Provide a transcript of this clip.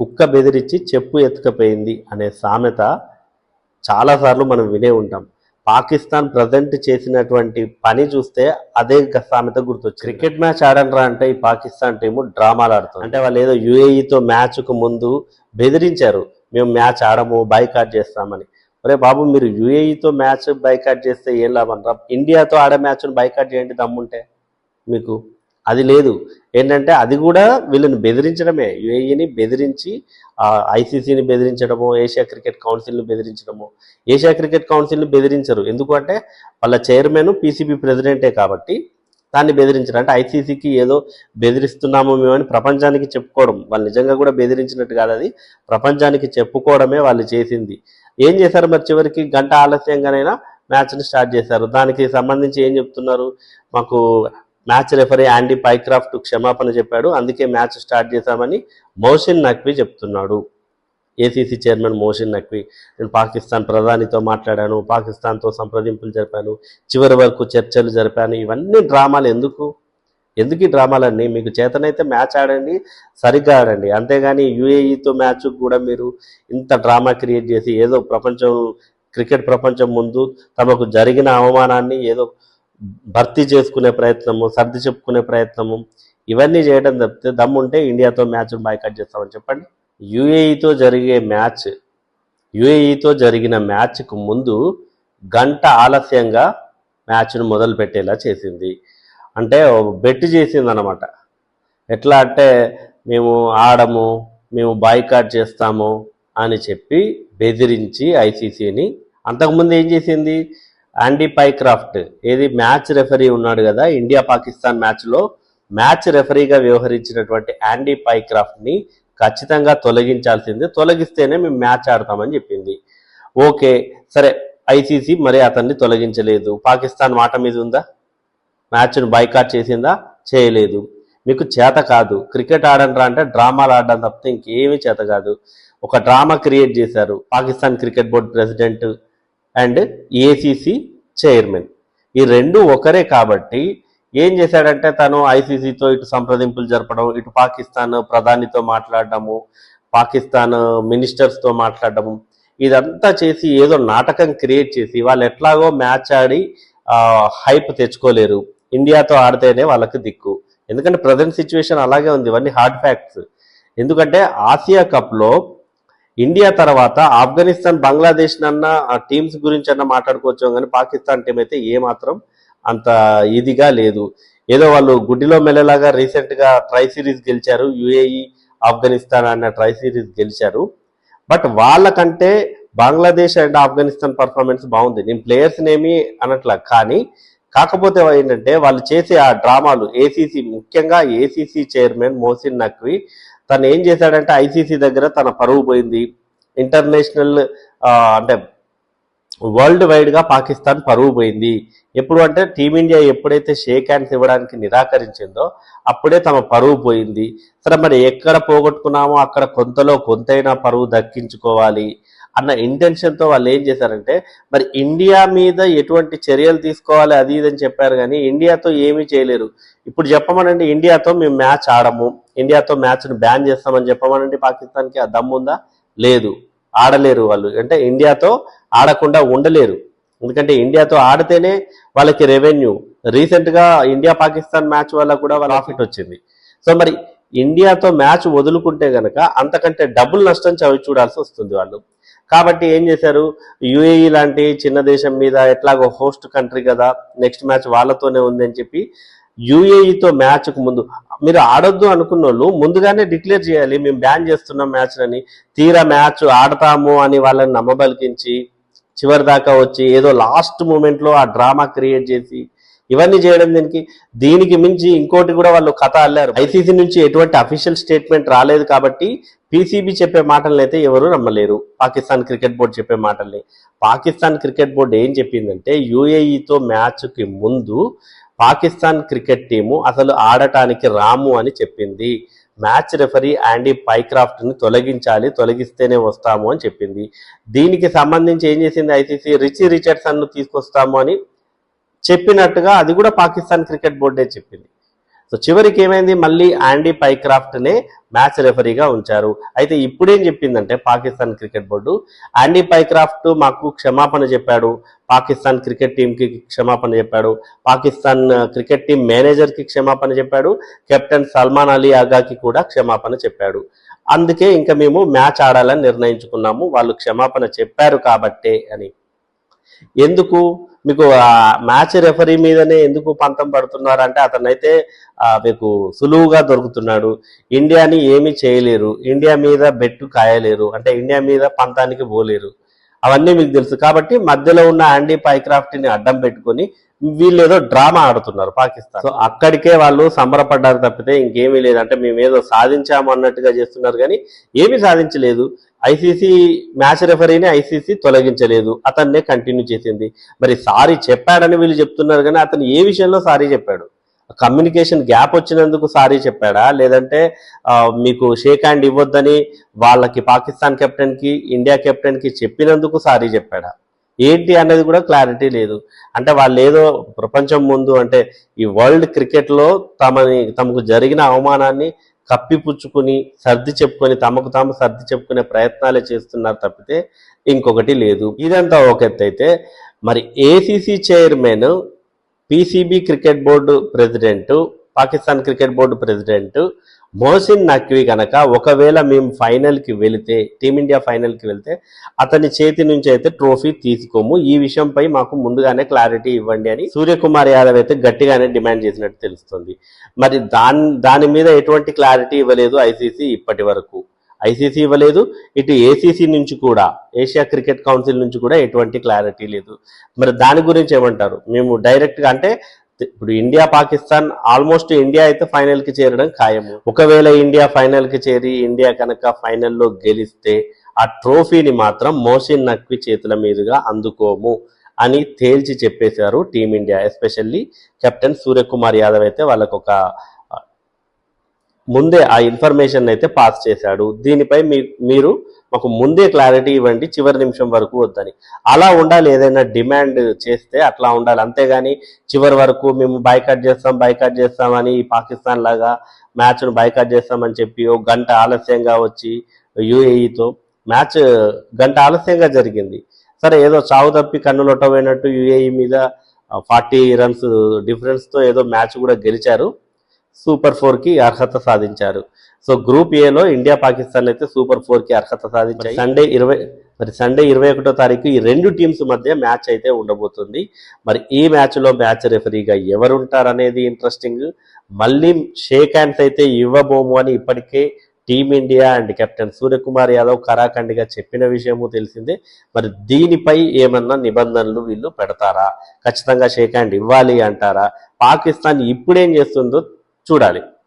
కుక్క బెదిరించి చెప్పు ఎత్తుకపోయింది అనే సామెత చాలాసార్లు మనం వినే ఉంటాం. పాకిస్తాన్ ప్రజెంట్ చేసినటువంటి పని చూస్తే అదే సామెత గుర్తొచ్చు క్రికెట్ మ్యాచ్ ఆడనరా అంటే ఈ పాకిస్తాన్ టీము డ్రామాలు ఆడుతుంది. అంటే వాళ్ళు ఏదో యుఏఈతో మ్యాచ్కు ముందు బెదిరించారు. మేము మ్యాచ్ ఆడము బైకాట్ చేస్తామని. ఒరే బాబు మీరు యుఏఈతో మ్యాచ్ బైకాట్ చేస్తే ఏం లాభం రా? ఇండియాతో ఆడే మ్యాచ్ను బైకాట్ చేయండి దమ్ముంటే మీకు. అది లేదు. ఏంటంటే అది కూడా వీళ్ళని బెదిరించడమే. యుఏఈని బెదిరించి ఐసీసీని బెదిరించడము ఏషియా క్రికెట్ కౌన్సిల్ని బెదిరించడము ఏషియా క్రికెట్ కౌన్సిల్ని బెదిరించరు. ఎందుకంటే వాళ్ళ చైర్మన్ పీసీబీ ప్రెసిడెంటే కాబట్టి దాన్ని బెదిరించడం అంటే ఐసీసీకి ఏదో బెదిరిస్తున్నాము మేమని ప్రపంచానికి చెప్పుకోవడం. వాళ్ళు నిజంగా కూడా బెదిరించినట్టు కాదు అది. ప్రపంచానికి చెప్పుకోవడమే వాళ్ళు చేసింది. ఏం చేశారు మరి చివరికి? గంట ఆలస్యంగానైనా మ్యాచ్ని స్టార్ట్ చేశారు. దానికి సంబంధించి ఏం చెప్తున్నారు? మాకు మ్యాచ్ రెఫరీ యాండీ పైక్రాఫ్ట్ క్షమాపణ చెప్పాడు. అందుకే మ్యాచ్ స్టార్ట్ చేశామని మోసిన్ నక్వీ చెప్తున్నాడు. ఏసీసీ చైర్మన్ మోసిన్ నక్వీ నేను పాకిస్తాన్ ప్రధానితో మాట్లాడాను పాకిస్తాన్తో సంప్రదింపులు జరిపాను చివరి వరకు చర్చలు జరిపాను. ఇవన్నీ డ్రామాలు ఎందుకు? ఎందుకు ఈ డ్రామాలన్నీ? మీకు చేతనైతే మ్యాచ్ ఆడండి సరిగ్గా ఆడండి. అంతేగాని యూఏఈతో మ్యాచ్ కూడా మీరు ఇంత డ్రామా క్రియేట్ చేసి ఏదో ప్రపంచం క్రికెట్ ప్రపంచం ముందు తమకు జరిగిన అవమానాన్ని ఏదో భర్తీ చేసుకునే ప్రయత్నము సర్ది చెప్పుకునే ప్రయత్నము ఇవన్నీ చేయడం తప్పితే దమ్ముంటే ఇండియాతో మ్యాచ్ బాయ్కట్ చేస్తామని చెప్పండి. యుఏఈతో జరిగే మ్యాచ్ యుఏఈతో జరిగిన మ్యాచ్కు ముందు గంట ఆలస్యంగా మ్యాచ్ను మొదలు పెట్టేలా చేసింది. అంటే బెట్ చేసింది అనమాట ఎట్లా అంటే మేము ఆడము మేము బాయ్కాట్ చేస్తాము అని చెప్పి బెదిరించి ఐసీసీని అంతకుముందు ఏం చేసింది? యాండీ పైక్రాఫ్ట్ ఏది మ్యాచ్ రెఫరీ ఉన్నాడు కదా ఇండియా పాకిస్తాన్ మ్యాచ్లో మ్యాచ్ రెఫరీగా వ్యవహరించినటువంటి యాండీ పైక్రాఫ్ట్ని ఖచ్చితంగా తొలగించాల్సింది. తొలగిస్తేనే మేము మ్యాచ్ ఆడతామని చెప్పింది. ఓకే సరే ఐసీసీ మరి అతన్ని తొలగించలేదు. పాకిస్తాన్ మాట మీద ఉందా? మ్యాచ్ను బైకాట్ చేసిందా? చేయలేదు. మీకు చేత కాదు. క్రికెట్ ఆడండ్రా అంటే డ్రామాలు ఆడడం తప్పితే ఇంకేమీ చేత కాదు. ఒక డ్రామా క్రియేట్ చేశారు. Pakistan cricket board president and ACC chairman. ఈ రెండు ఒకరే కాబట్టి ఏం చేశాడంటే తను ఐసీసీతో ఇటు సంప్రదింపులు జరపడం ఇటు పాకిస్తాన్ ప్రధానితో మాట్లాడడము పాకిస్తాన్ మినిస్టర్స్తో మాట్లాడడము ఇదంతా చేసి ఏదో నాటకం క్రియేట్ చేసి వాళ్ళు ఎట్లాగో మ్యాచ్ ఆడి హైప్ తెచ్చుకోలేరు. ఇండియాతో ఆడితేనే వాళ్ళకి దిక్కు. ఎందుకంటే ప్రజెంట్ సిచ్యువేషన్ అలాగే ఉంది. ఇవన్నీ హార్డ్ ఫ్యాక్ట్స్. ఎందుకంటే ఆసియా కప్లో ఇండియా తర్వాత ఆఫ్ఘనిస్తాన్ బంగ్లాదేశ్ అన్న టీమ్స్ గురించి అన్న మాట్లాడుకోవచ్చు కానీ పాకిస్తాన్ టీం అయితే ఏమాత్రం అంత ఇదిగా లేదు. ఏదో వాళ్ళు గుడ్డిలో మెల్లలాగా రీసెంట్గా ట్రై సిరీస్ గెలిచారు యుఏఈ ఆఫ్ఘనిస్తాన్ అన్న ట్రై సిరీస్ గెలిచారు. బట్ వాళ్ళకంటే బంగ్లాదేశ్ అండ్ ఆఫ్ఘనిస్తాన్ పర్ఫార్మెన్స్ బాగుంది. నేను ప్లేయర్స్ నేమి అనట్లా కానీ కాకపోతే ఏంటంటే వాళ్ళు చేసే ఆ డ్రామాలు ఏసీసీ ముఖ్యంగా ఏసీసీ చైర్మన్ మోసిన్ నక్వి తను ఏం చేశాడంటే ఐసీసీ దగ్గర తన పరువు పోయింది. ఇంటర్నేషనల్ అంటే వరల్డ్ వైడ్గా పాకిస్తాన్ పరువు పోయింది. ఎప్పుడు అంటే టీమిండియా ఎప్పుడైతే షేక్ హ్యాండ్స్ ఇవ్వడానికి నిరాకరించిందో అప్పుడే తమ పరువు పోయింది. సరే మరి ఎక్కడ పోగొట్టుకున్నామో అక్కడ కొంతలో కొంతైనా పరువు దక్కించుకోవాలి అన్న ఇంటెన్షన్తో వాళ్ళు ఏం చేశారంటే మరి ఇండియా మీద ఎటువంటి చర్యలు తీసుకోవాలి అది ఇది అని చెప్పారు కానీ ఇండియాతో ఏమీ చేయలేరు. ఇప్పుడు చెప్పమనండి ఇండియాతో మేము మ్యాచ్ ఆడము. ఇండియాతో మ్యాచ్ను బ్యాన్ చేస్తామని చెప్పమనండి పాకిస్తాన్కి. ఆ దమ్ముందా లేదు. ఆడలేరు వాళ్ళు. అంటే ఇండియాతో ఆడకుండా ఉండలేరు. ఎందుకంటే ఇండియాతో ఆడితేనే వాళ్ళకి రెవెన్యూ. రీసెంట్గా ఇండియా పాకిస్తాన్ మ్యాచ్ వల్ల కూడా వాళ్ళ ప్రాఫిట్ వచ్చింది. సో మరి ఇండియాతో మ్యాచ్ వదులుకుంటే గనక అంతకంటే డబుల్ నష్టం చవి చూడాల్సి వస్తుంది వాళ్ళు. కాబట్టి ఏం చేశారు? యుఏఈ లాంటి చిన్న దేశం మీద ఎట్లాగో హోస్ట్ కంట్రీ కదా నెక్స్ట్ మ్యాచ్ వాళ్ళతోనే ఉంది అని చెప్పి యుఏఈతో మ్యాచ్కు ముందు మీరు ఆడొద్దు అనుకున్న వాళ్ళు ముందుగానే డిక్లేర్ చేయాలి మేము బ్యాన్ చేస్తున్నాం మ్యాచ్ అని తీరా మ్యాచ్ ఆడతాము అని వాళ్ళని నమ్మబలికించి చివరి దాకా వచ్చి ఏదో లాస్ట్ మూమెంట్లో ఆ డ్రామా క్రియేట్ చేసి ఇవన్నీ చేయడం దీనికి దీనికి మించి ఇంకోటి కూడా వాళ్ళు కథ అల్లారు. ఐసీసీ నుంచి ఎటువంటి అఫీషియల్ స్టేట్మెంట్ రాలేదు కాబట్టి పీసీబీ చెప్పే మాటలను అయితే ఎవరు నమ్మలేరు. పాకిస్తాన్ క్రికెట్ బోర్డు చెప్పే మాటల్ని పాకిస్తాన్ క్రికెట్ బోర్డు ఏం చెప్పిందంటే యుఏఈతో మ్యాచ్కి ముందు పాకిస్తాన్ క్రికెట్ టీము అసలు ఆడటానికి రాము అని చెప్పింది. మ్యాచ్ రెఫరీ యాండీ పైక్రాఫ్ట్ని తొలగించాలి తొలగిస్తేనే వస్తాము అని చెప్పింది. దీనికి సంబంధించి ఏం చేసింది ఐసీసీ? రిచీ రిచర్డ్సన్ను తీసుకొస్తాము అని చెప్పినట్టుగా అది కూడా పాకిస్తాన్ క్రికెట్ బోర్డే చెప్పింది. సో చివరికి ఏమైంది? మళ్ళీ ఆండీ పైక్రాఫ్ట్ నే మ్యాచ్ రెఫరీగా ఉంచారు. అయితే ఇప్పుడేం చెప్పిందంటే Pakistan cricket board Andy Pycroft మాకు క్షమాపణ చెప్పాడు. పాకిస్తాన్ క్రికెట్ టీంకి క్షమాపణ చెప్పాడు. పాకిస్తాన్ క్రికెట్ టీం మేనేజర్కి క్షమాపణ చెప్పాడు. కెప్టెన్ సల్మాన్ అలీ ఆగాకి కూడా క్షమాపణ చెప్పాడు. అందుకే ఇంకా మేము మ్యాచ్ ఆడాలని నిర్ణయించుకున్నాము. వాళ్ళు క్షమాపణ చెప్పారు కాబట్టే అని. ఎందుకు? మీకు ఆ మ్యాచ్ రెఫరీ మీదనే ఎందుకు పంతం పడుతున్నారు అంటే అతనైతే మీకు సులువుగా దొరుకుతున్నాడు. ఇండియాని ఏమీ చేయలేరు. ఇండియా మీద బెట్టు కాయలేరు. అంటే ఇండియా మీద పంతానికి పోలేరు. అవన్నీ మీకు తెలుసు. కాబట్టి మధ్యలో ఉన్న ఆండీ పైక్రాఫ్ట్ని అడ్డం పెట్టుకొని వీళ్ళు ఏదో డ్రామా ఆడుతున్నారు పాకిస్తాన్. సో అక్కడికే వాళ్ళు సంబరపడ్డారు తప్పితే ఇంకేమీ లేదు. అంటే మేము ఏదో సాధించాము అన్నట్టుగా చేస్తున్నారు కానీ ఏమీ సాధించలేదు. ఐసీసీ మ్యాచ్ రెఫరీని ఐసీసీ తొలగించలేదు. అతన్నే కంటిన్యూ చేసింది. మరి సారీ చెప్పాడని వీళ్ళు చెప్తున్నారు కానీ అతను ఏ విషయంలో సారీ చెప్పాడు? కమ్యూనికేషన్ గ్యాప్ వచ్చినందుకు సారీ చెప్పాడా? లేదంటే మీకు షేక్ హ్యాండ్ ఇవ్వద్దని వాళ్ళకి పాకిస్తాన్ కెప్టెన్కి ఇండియా కెప్టెన్కి చెప్పినందుకు సారీ చెప్పాడా? ఏంటి అనేది కూడా క్లారిటీ లేదు. అంటే వాళ్ళు ఏదో ప్రపంచం ముందు అంటే ఈ వరల్డ్ క్రికెట్లో తమని తమకు జరిగిన అవమానాన్ని కప్పిపుచ్చుకుని సర్ది చెప్పుకొని తమకు తాము సర్ది చెప్పుకునే ప్రయత్నాలే చేస్తున్నారు తప్పితే ఇంకొకటి లేదు. ఇదంతా ఒక ఎత్తు అయితే మరి ACC chairman PCB cricket board president Pakistan cricket board president Mohsin Naqvi కనుక ఒకవేళ మేము ఫైనల్కి వెళితే టీమిండియా ఫైనల్కి వెళితే అతని చేతి నుంచి అయితే ట్రోఫీ తీసుకోము. ఈ విషయంపై మాకు ముందుగానే క్లారిటీ ఇవ్వండి అని సూర్యకుమార్ యాదవ్ అయితే గట్టిగానే డిమాండ్ చేసినట్టు తెలుస్తుంది. మరి దాని దాని మీద ఎటువంటి క్లారిటీ ఇవ్వలేదు ఐసీసీ ఇప్పటి వరకు. ఐసీసీ ఇవ్వలేదు. ఇటు ఏసీసీ నుంచి కూడా ఏషియా క్రికెట్ కౌన్సిల్ నుంచి కూడా ఎటువంటి క్లారిటీ లేదు. మరి దాని గురించి ఏమంటారు? మేము డైరెక్ట్గా అంటే ఇప్పుడు ఇండియా పాకిస్తాన్ ఆల్మోస్ట్ ఇండియా అయితే ఫైనల్కి చేరడం ఖాయము. ఒకవేళ ఇండియా ఫైనల్కి చేరి ఇండియా కనుక ఫైనల్లో గెలిస్తే ఆ ట్రోఫీని మాత్రం మోసిన్ నక్వి చేతుల మీదుగా అందుకోము అని తేల్చి చెప్పేశారు team India. Especially captain Suryakumar Yadav అయితే వాళ్ళకు ఒక ముందే ఆ ఇన్ఫర్మేషన్ అయితే పాస్ చేశాడు. దీనిపై మీ మీరు మాకు ముందే క్లారిటీ ఇవ్వండి చివరి నిమిషం వరకు వద్దని. అలా ఉండాలి ఏదైనా డిమాండ్ చేస్తే అట్లా ఉండాలి. అంతేగాని చివరి వరకు మేము బైకాట్ చేస్తాం బైకాట్ చేస్తామని పాకిస్తాన్ లాగా మ్యాచ్ను బైకాట్ చేస్తామని చెప్పి ఓ గంట ఆలస్యంగా వచ్చి యుఏఈతో మ్యాచ్ గంట ఆలస్యంగా జరిగింది. సరే ఏదో చావు తప్పి కన్నులొట్టబోయినట్టు యుఏఈ మీద ఫార్టీ రన్స్ డిఫరెన్స్తో ఏదో మ్యాచ్ కూడా గెలిచారు. సూపర్ ఫోర్కి అర్హత సాధించారు. సో గ్రూప్ ఏలో ఇండియా పాకిస్తాన్ అయితే సూపర్ ఫోర్కి అర్హత సాధించాయి. సండే ఇరవై మరి సండే ఇరవై ఒకటో తారీఖు ఈ రెండు టీమ్స్ మధ్య మ్యాచ్ అయితే ఉండబోతుంది. మరి ఈ మ్యాచ్లో మ్యాచ్ రెఫరీగా ఎవరుంటారు అనేది ఇంట్రెస్టింగ్. మళ్ళీ షేక్ హ్యాండ్స్ అయితే ఇవ్వబోము అని ఇప్పటికే team India and captain Suryakumar Yadav కరాఖండిగా చెప్పిన విషయము తెలిసిందే. మరి దీనిపై ఏమన్నా నిబంధనలు వీళ్ళు పెడతారా? ఖచ్చితంగా షేక్ హ్యాండ్ ఇవ్వాలి అంటారా? పాకిస్తాన్ ఇప్పుడేం చేస్తుందో చూడాలి.